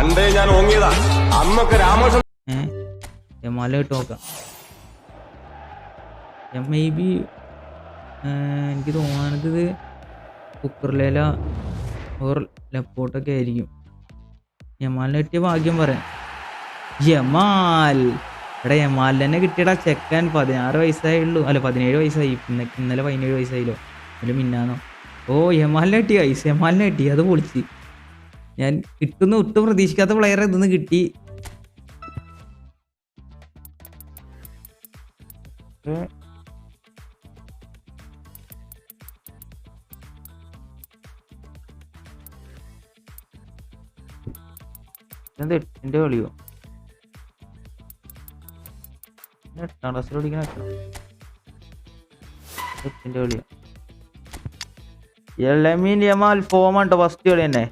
പണ്ടേ ഞാൻ ഓങ്ങിയതാ. അമ്മയ്ക്ക് രാമകൃഷ്ണൻ ഇട്ട് നോക്കാം. മേ ബി എനിക്ക് തോന്നുന്നത് കുക്കറിലേല ഓർ ലപ്പോട്ടൊക്കെ ആയിരിക്കും. യമാലിനെ കിട്ടിയ ഭാഗ്യം പറയാം. യമാൽ. എടാ യമാലിന് തന്നെ കിട്ടിയടാ ചെക്കൻ പതിനാറ് വയസ്സായുള്ളൂ. അല്ല പതിനേഴ് വയസ്സായി. ഇന്ന ഇന്നലെ പതിനേഴ് വയസ്സായില്ലോ. അതിൽ മിന്നാന്നോ. ഓ യമാലിനെ കിട്ടിയ ഐസ് യമാലിനെ കിട്ടി. അത് പൊളിച്ച്. ഞാൻ കിട്ടുന്ന ഒട്ടും പ്രതീക്ഷിക്കാത്ത പ്ലെയറെ ഇതൊന്ന് കിട്ടി. എന്റെ കളിയോ? എട്ടാം ക്ലാസ്സിൽ എട്ടിന്റെ കളിയോ. എലമീൻ യമാൽ ഫോം ഉണ്ടോ ഫസ്റ്റ് കളി തന്നെ?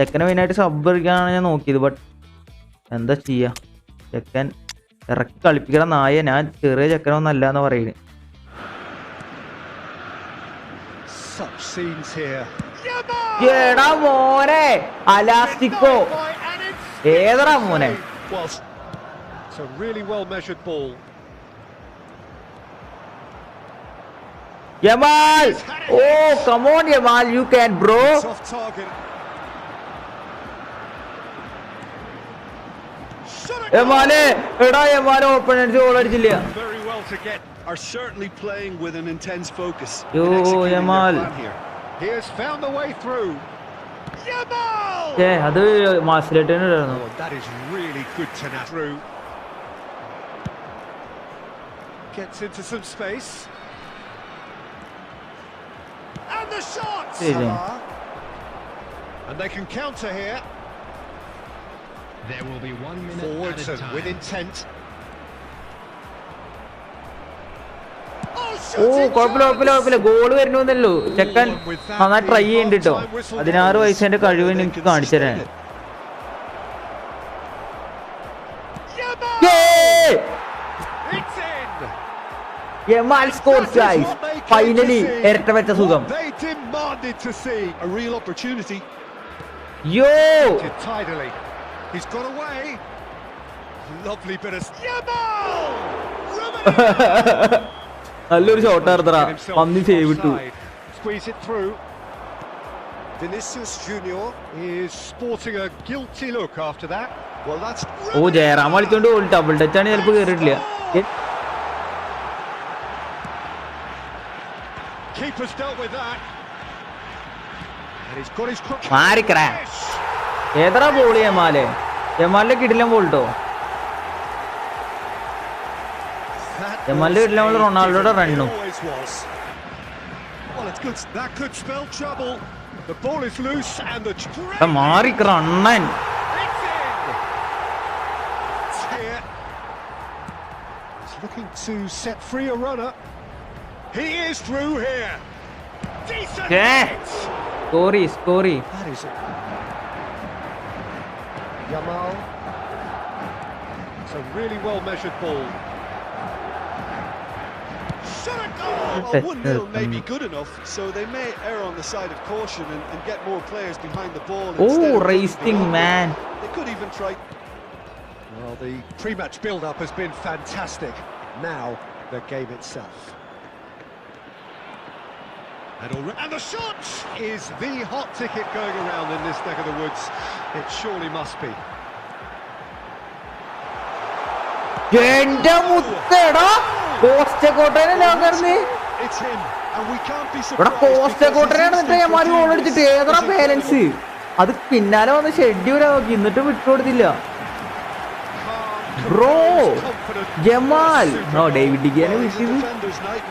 ചെക്കനെ മെയിനായിട്ട് സബ് കളിക്കാനാണ് ഞാൻ നോക്കിയത് ബട്ട് എന്താ ചെയ്യാ? ചെക്കൻ ഇറക്കി കളിപ്പിക്കണ നായ ഞാൻ ചെറിയ ചെക്കനൊന്നല്ല എന്ന് പറയുന്നത്. എടാ മോനെ അലാസ്റ്റിക്കോ. ഏതടാ മോനെ? it's a really well measured ball. It's off target. Shot it യമാലെ എടാ യമാലെ ഓപ്പണൻസ് ഗോൾ അടിച്ചില്ല Very well to get. Are certainly playing with an intense focus. in Yo, executing their Yamal. plan here. He has found the way through. Yamal! ഏ അത് മാസിലേട്ടായിരുന്നു Oh, that is really good to nab through. Gets into some space. And the shot! Really? Salah. And they can counter here. There will be one minute Forwards at and with intent. Oh, ഓ കുഴപ്പമില്ല കുഴപ്പമില്ല കുഴപ്പമില്ല. Goal വരണമെന്നല്ലോ ചെക്കൻ നന്നായി try ചെയ്യുന്നുണ്ട് കേട്ടോ പതിനാറ് വയസ്സിന്റെ കഴിവ് എനിക്ക് കാണിച്ചു തരാൻ. Yamal! To finally see. ഇരട്ട വെച്ച സുഖം. What He's got away. Lovely bit of Yamal! നല്ലൊരു ഷോട്ട് നടത്തറ Get himself പന്നി സേവ് ഇട്ടു. Squeeze it through. Vinicius Junior is sporting a guilty look after that. Well, that's oh Jayaram കളിച്ചോണ്ട് goal double touch ആണ് ചിലപ്പോ കേറിയിട്ടില്ല keeper's dealt with that. And he's got his crook. ഏതറാ ball യമാലെ യമാലിന്റെ കിടിലം ball ട്ടോ That യമാലിന്റെ was കിടിലം ബോൾ a റൊണാൾഡോയുടെ റണ്ണും looking to set free a runner. He is through here. Decent. Yeah. hit. സ്കോറി സ്കോറി That is it. Yamal. It's a really well-measured ball. Shot a goal! 1-0 may be good enough, so they may err on the side of caution and, and get more players behind the ball. Oh, racing man! They could even try... Well, the pre-match build-up has been fantastic. Now, the game itself. And, the shot is the hot ticket going around in this neck of the woods. It surely must be. It's him, and we can't be surprised. അത് പിന്നാലെ വന്ന് schedule നോക്കി എന്നിട്ട് വിട്ടുകൊടുത്തില്ല bro Jamal. Bro David ഡിഗിയാണ് വിട്ടിത്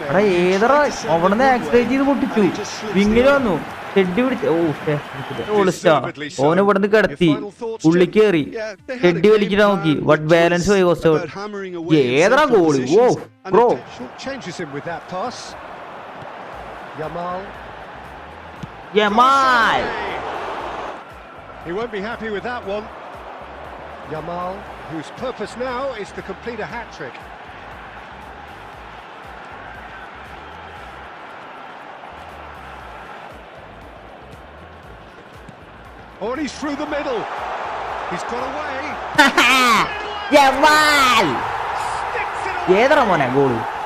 അവിടെ ഏതറ അവിടുന്ന് ആക്സൈസ് ചെയ്ത് പൊട്ടിച്ചു. വിങ്ങിന് വന്നു. ഷെഡ് പിടിച്ച ഓളിസ്റ്റാ ഓന ഇവിടുന്ന് കിടത്തി. ഉള്ളിക്കേറി ഹെഡ് ഷെഡ് വലിക്കിട്ട് നോക്കി. വട്ട് ബാലൻസ് പോയി കോസ്റ്റ് ഏതറ goal oh bro Jamal He won't be happy with that one. Yamal. whose purpose now is to complete a hat-trick. Oh, and he's through the middle. He's got away. yeah, man. Sticks it away.